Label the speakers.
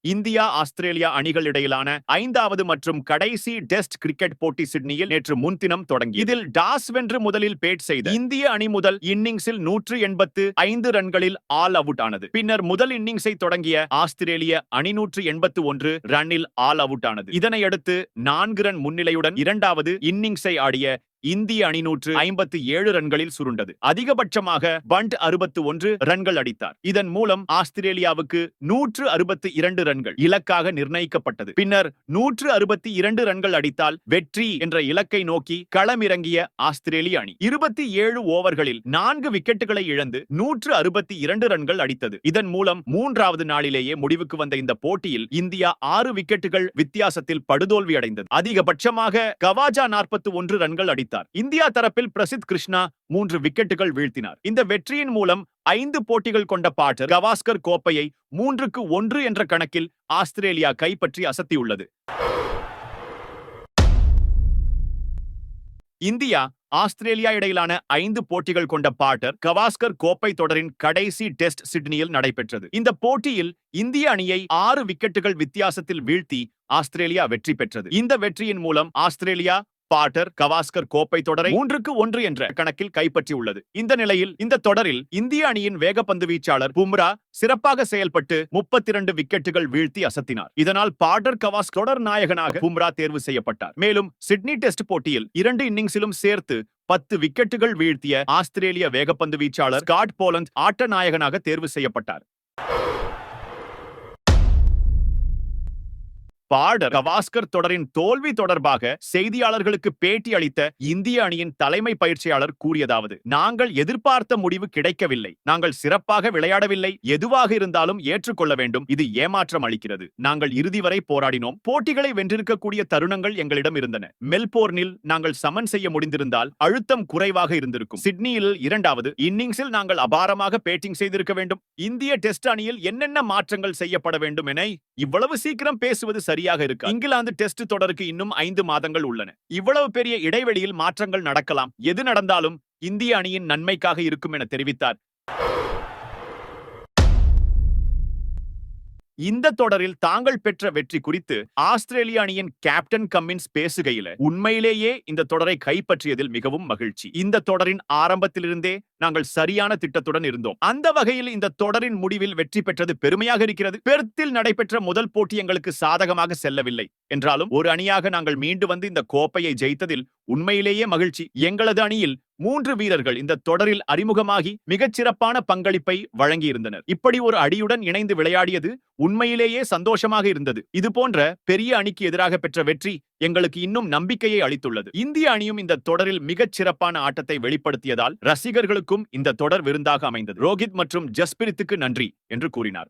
Speaker 1: India Australia அணிகள் இடையிலான ஐந்தாவது மற்றும் கடைசி டெஸ்ட் கிரிக்கெட் போட்டி சிட்னியில் நேற்று முன்தினம் தொடங்கி. இதில் டாஸ் வென்று முதலில் பேட் செய்த இந்திய அணி முதல் இன்னிங்ஸில் நூற்று எண்பத்து ஐந்து ரன்களில் ஆல் அவுட் ஆனது. பின்னர் முதல் இன்னிங்ஸை தொடங்கிய ஆஸ்திரேலிய அணி நூற்று எண்பத்து ஒன்று ரன்னில் ஆல் அவுட் ஆனது. இதனையடுத்து நான்கு ரன் முன்னிலையுடன் இரண்டாவது இன்னிங்ஸை ஆடிய இந்திய அணி நூற்று ஐம்பத்தி ஏழு ரன்களில் சுருண்டது. அதிகபட்சமாக பண்ட் அறுபத்து ஒன்று ரன்கள் அடித்தார். இதன் மூலம் ஆஸ்திரேலியாவுக்கு நூற்று அறுபத்தி இரண்டு ரன்கள் இலக்காக நிர்ணயிக்கப்பட்டது. பின்னர் நூற்று அறுபத்தி இரண்டு ரன்கள் அடித்தால் வெற்றி என்ற இலக்கை நோக்கி களமிறங்கிய ஆஸ்திரேலிய அணி இருபத்தி ஏழு ஓவர்களில் நான்கு விக்கெட்டுகளை இழந்து நூற்று அறுபத்தி இரண்டு ரன்கள் அடித்தது. இதன் மூலம் மூன்றாவது நாளிலேயே முடிவுக்கு வந்த இந்த போட்டியில் இந்தியா ஆறு விக்கெட்டுகள் வித்தியாசத்தில் படுதோல்வி அடைந்தது அதிகபட்சமாக கவாஜா நாற்பத்தி ஒன்று ரன்கள் அடித்தார். இந்தியா தரப்பில் பிரசித் கிருஷ்ணா மூன்று விக்கெட்டுகள் வீழ்த்தினார். இந்த வெற்றியின் மூலம் ஐந்து போட்டிகள் கொண்ட பாட்டர் கவாஸ்கர் கோப்பையை மூன்றுக்கு ஒன்று என்ற கணக்கில் ஆஸ்திரேலியா கைப்பற்றி அசத்தியுள்ளது. இந்தியா ஆஸ்திரேலியா இடையிலான ஐந்து போட்டிகள் கொண்ட பாட்டர் கவாஸ்கர் கோப்பை தொடரின் கடைசி டெஸ்ட் சிட்னியில் நடைபெற்றது. இந்த போட்டியில் இந்திய அணியை ஆறு விக்கெட்டுகள் வித்தியாசத்தில் வீழ்த்தி ஆஸ்திரேலியா வெற்றி பெற்றது. இந்த வெற்றியின் மூலம் ஆஸ்திரேலியா பாட்டர் கவாஸ்கர் கோப்பை தொடரை மூன்றுக்கு ஒன்று என்ற கணக்கில் கைப்பற்றியுள்ளது. இந்த நிலையில் இந்த தொடரில் இந்திய அணியின் வேகப்பந்து வீச்சாளர் பும்ரா சிறப்பாக செயல்பட்டு முப்பத்தி இரண்டு விக்கெட்டுகள் வீழ்த்தி அசத்தினார். இதனால் பாட்டர் கவாஸ் தொடர் நாயகனாக பும்ரா தேர்வு செய்யப்பட்டார். மேலும் சிட்னி டெஸ்ட் போட்டியில் இரண்டு இன்னிங்ஸிலும் சேர்த்து பத்து விக்கெட்டுகள் வீழ்த்திய ஆஸ்திரேலிய வேகப்பந்து வீச்சாளர் ஸ்காட் போலந்த் ஆட்ட நாயகனாக தேர்வு செய்யப்பட்டார். பாடர் கவாஸ்கர் தொடரின் தோல்வி தொடர்பாக செய்தியாளர்களுக்கு பேட்டி அளித்த இந்திய அணியின் தலைமை பயிற்சியாளர் கூறியதாவது நாங்கள் எதிர்பார்த்த முடிவு கிடைக்கவில்லை. நாங்கள் சிறப்பாக விளையாடவில்லை. எதுவாக இருந்தாலும் ஏற்றுக்கொள்ள வேண்டும். இது ஏமாற்றம் அளிக்கிறது. நாங்கள் இறுதி வரை போராடினோம். போட்டிகளை வென்றிருக்கக்கூடிய தருணங்கள் எங்களிடம் இருந்தன. மெல்போர்னில் நாங்கள் சமன் செய்ய முடிந்திருந்தால் அழுத்தம் குறைவாக இருந்திருக்கும். சிட்னியில் இரண்டாவது இன்னிங்ஸில் நாங்கள் அபாரமாக பேட்டிங் செய்திருக்க வேண்டும். இந்திய டெஸ்ட் அணியில் என்னென்ன மாற்றங்கள் செய்யப்பட வேண்டும் என இவ்வளவு சீக்கிரம் பேசுவது சரி சரியாக இருக்கு இங்கிலாந்து டெஸ்ட் தொடருக்கு இன்னும் ஐந்து மாதங்கள் உள்ளன. இவ்வளவு பெரிய இடைவெளியில் மாற்றங்கள் நடக்கலாம். எது நடந்தாலும் இந்திய அணியின் நன்மைக்காக இருக்கும் என தெரிவித்தார். இந்த தொடரில் தாங்கள் பெற்ற வெற்றி குறித்து ஆஸ்திரேலிய அணியின் கேப்டன் கம்மின்ஸ் பேசுகையில உண்மையிலேயே இந்த தொடரை கைப்பற்றியதில் மிகவும் மகிழ்ச்சி. இந்த தொடரின் ஆரம்பத்திலிருந்தே நாங்கள் சரியான திட்டத்துடன் இருந்தோம். அந்த வகையில் இந்த தொடரின் முடிவில் வெற்றி பெற்றது பெருமையாக இருக்கிறது. பெர்த்தில் நடைபெற்ற முதல் போட்டி எங்களுக்கு சாதகமாக செல்லவில்லை. என்றாலும் ஒரு அணியாக நாங்கள் மீண்டு வந்து இந்த கோப்பையை ஜெயித்ததில் உண்மையிலேயே மகிழ்ச்சி. எங்களது அணியில் மூன்று வீரர்கள் இந்த தொடரில் அறிமுகமாகி மிகச்சிறப்பான பங்களிப்பை வழங்கியிருந்தனர். இப்படி ஒரு அடியுடன் இணைந்து விளையாடியது உண்மையிலேயே சந்தோஷமாக இருந்தது. இது போன்ற பெரிய அணிக்கு எதிராக பெற்ற வெற்றி எங்களுக்கு இன்னும் நம்பிக்கையை அளித்துள்ளது. இந்திய அணியும் இந்த தொடரில் மிகச் சிறப்பான ஆட்டத்தை வெளிப்படுத்தியதால் ரசிகர்களுக்கும் இந்த தொடர் விருந்தாக அமைந்தது. ரோஹித் மற்றும் ஜஸ்பிரித்துக்கு நன்றி என்று கூறினார்.